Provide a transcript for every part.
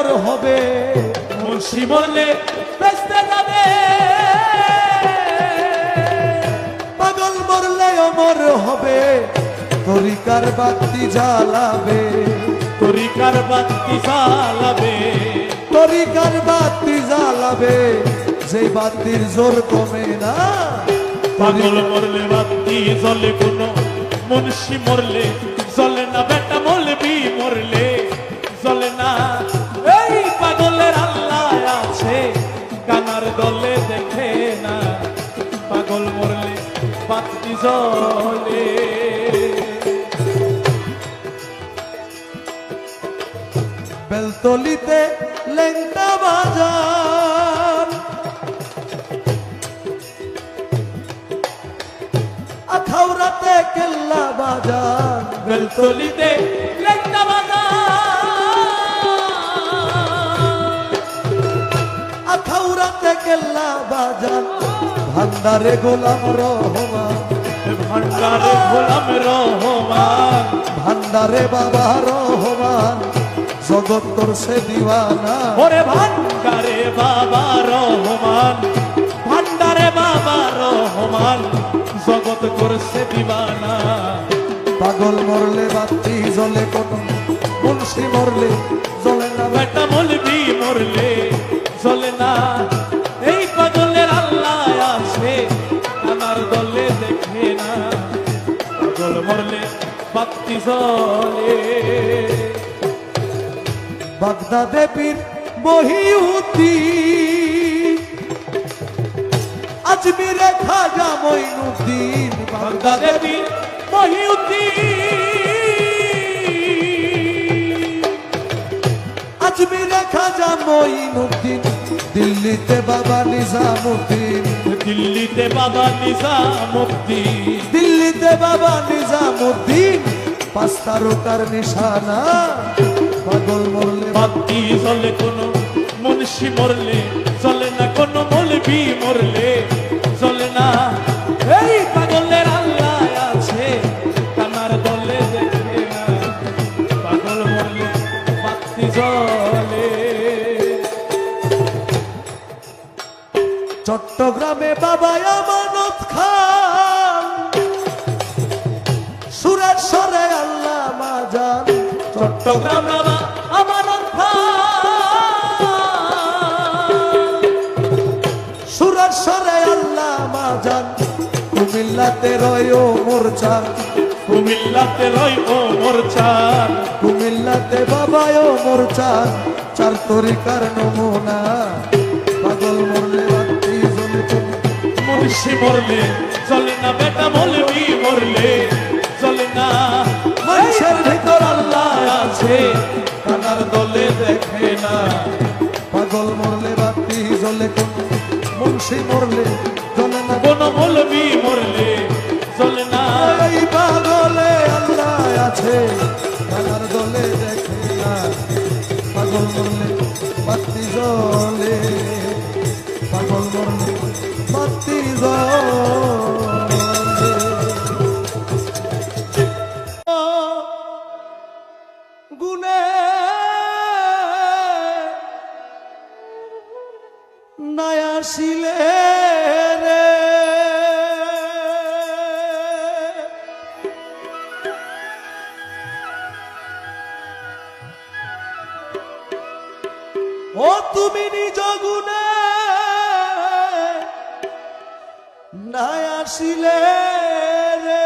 মরলে হবে। মুন্সি মরলে বেসতে যাবে। পাগল মরলে অমর হবে। তরিকার বাতি জ্বালাবে। তরিকার বাতি জ্বালাবে। তরিকার বাতি জ্বালাবে। সেই বাতির জোর কমে না পাগল মরলে বাতি জ্বলে কোনো মুন্সি মরলে জ্বলে না জ্বলে বেলতলিতে লেঙ্গা বাজার আখাউরাতে কেল্লা বাজার বেলতলিতে লেখা বাজা। আখাউরাতে কেল্লা বাজার ভান্ডারে গোলাম রহমান। ভান্ডারে গোলাম রহমান। ভান্ডারে বাবা রহমান জগৎ করছে দিওয়ানা। ওরে ভান্ডারে বাবা রহমান ভান্ডারে বাবা রহমান জগৎ করছে দিবানা পাগল মরলে বাতি জ্বলে কোন মুন্সি মরলে জ্বলে না। বেটা মলবি মরলে চলে না। মরলে বাতি জ্বলে বাগদা দেবীর মহিউতি। আজমিরে খাজা মইনুদ্দিন বাগদা দেবী মহিউদ্দিন আজমিরে খাজা মইনুদ্দিন দিল্লিতে বাবা নিজামুদ্দিন। দিল্লিতে বাবা নিজামুদ্দিন। দিল্লিতে বাবা নিজামুদ্দিন পাঁচ তারকার নিশানা। পাগল মরলে বাতি চলে কোনো মুন্সি মরলে চলে না কোনো মলবি মরলে চলে না। এই পাগলের আল্লাহ আছে কানার দলে দেখে না। পাগল মরলে বাতি জ্বলে চট্টগ্রামে বাবা আমানত খান। চট্টগ্রাম বাবা আমার সুরেশ্বরে আল্লাহ মাজান কুমিল্লাতে রয় মোরচান কুমিল্লাতে রই ও কুমিল্লাতে মোরচান চার তরিকার নমুনা। পাগল মরলে বাতি মরলে চলে না বেটা মলবি মরলে চলে না মানুষের ভিতর আল্লাহ আছে। কানার দলে দেখে না। পাগল মরলে বাতি জ্বলে মুন্সি মরলে ও তুমি নিজ গুণে নাই আসিলে রে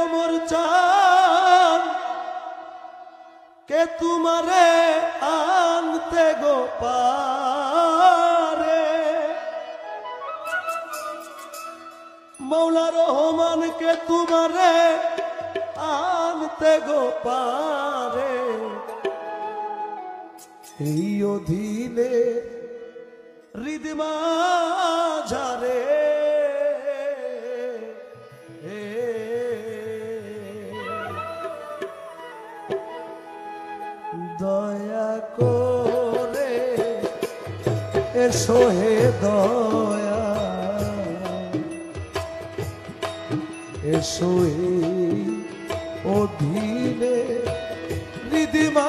অমর চান কে তোমারে আনতে গো পারে? মৌলা রহমান, কে তোমারে আনতে গো পারে? এই অধীনে হৃদমা ঝারে দয়া করে এসো হে দয়া। এসো অধীনে নিদিমা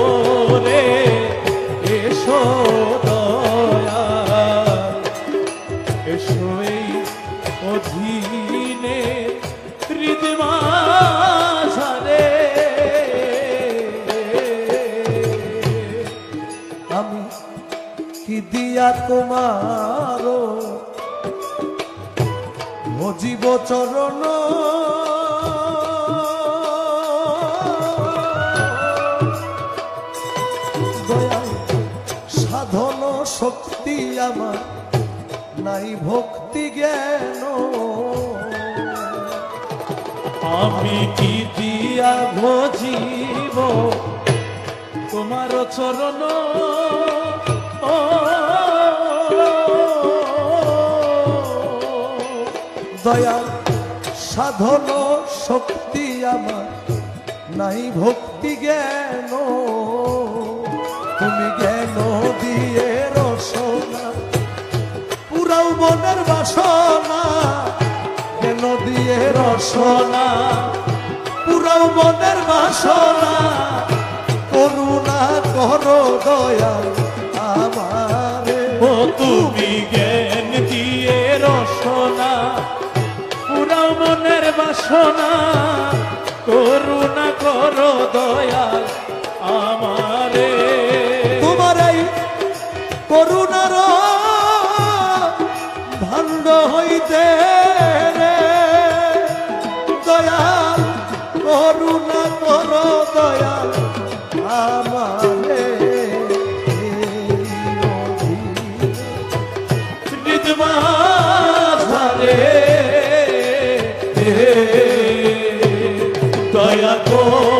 দিয়া তোমার ভজিব চরণ। সাধন শক্তি আমার নাই ভক্তি জ্ঞান। আমি কি দিয়া ভজিব তোমার চরণ? ও দয়াল, সাধন শক্তি আমার। নাই ভক্তি জ্ঞান, তুমি জ্ঞান দিয়ে রসনা। পুরাও মনের বাসনা, জ্ঞান দিয়ে রসনা। পুরাও মনের বাসনা, করুণা করো দয়াল আমারে। তুমি জ্ঞান মনের বাসনা করুণা করো দয়াল আমারে। দয়া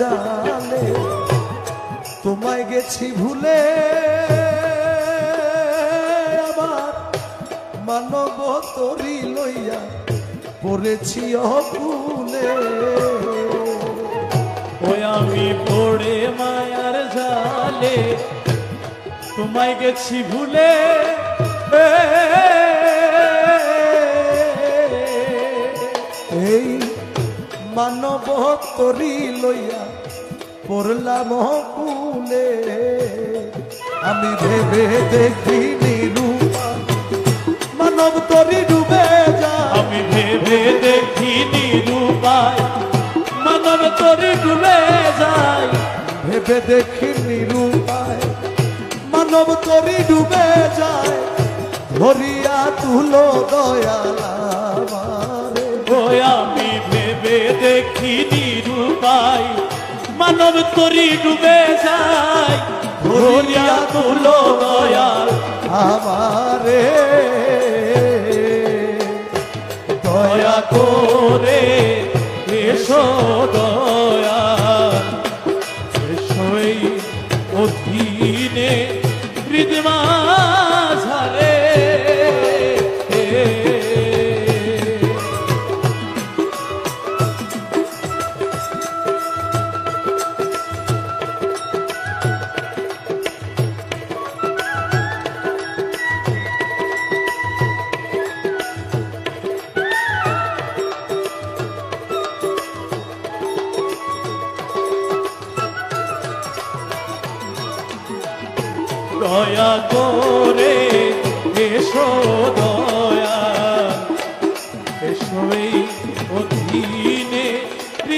জালে, তোমায় গেছি ভুলে। আবার মানব তরি লইয়া পড়েছি অকুলে। ওই আমি পড়ে মায়ার জালে, তোমায় গেছি ভুলে। মানব তরি লইয়া পড়লাম কুলে আমি ভেবে দেখিনি রূপা। মানব তরি ডুবে যা আমি ভেবে দেখিনি রূপায়। মানব তরি ডুবে যায়। ভেবে দেখিনি রূপায়। মানব তরি ডুবে যায়। ধরিয়া তুলো দয়াল দেখি নিরূপায় মানব তরি ডুবে যায়। ধরিয়া তুলো দয়াল আমারে। দয়া করে এসো দয়াল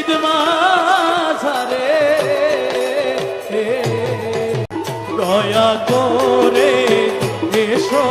হৃদমাঝারে দয়া করে এসো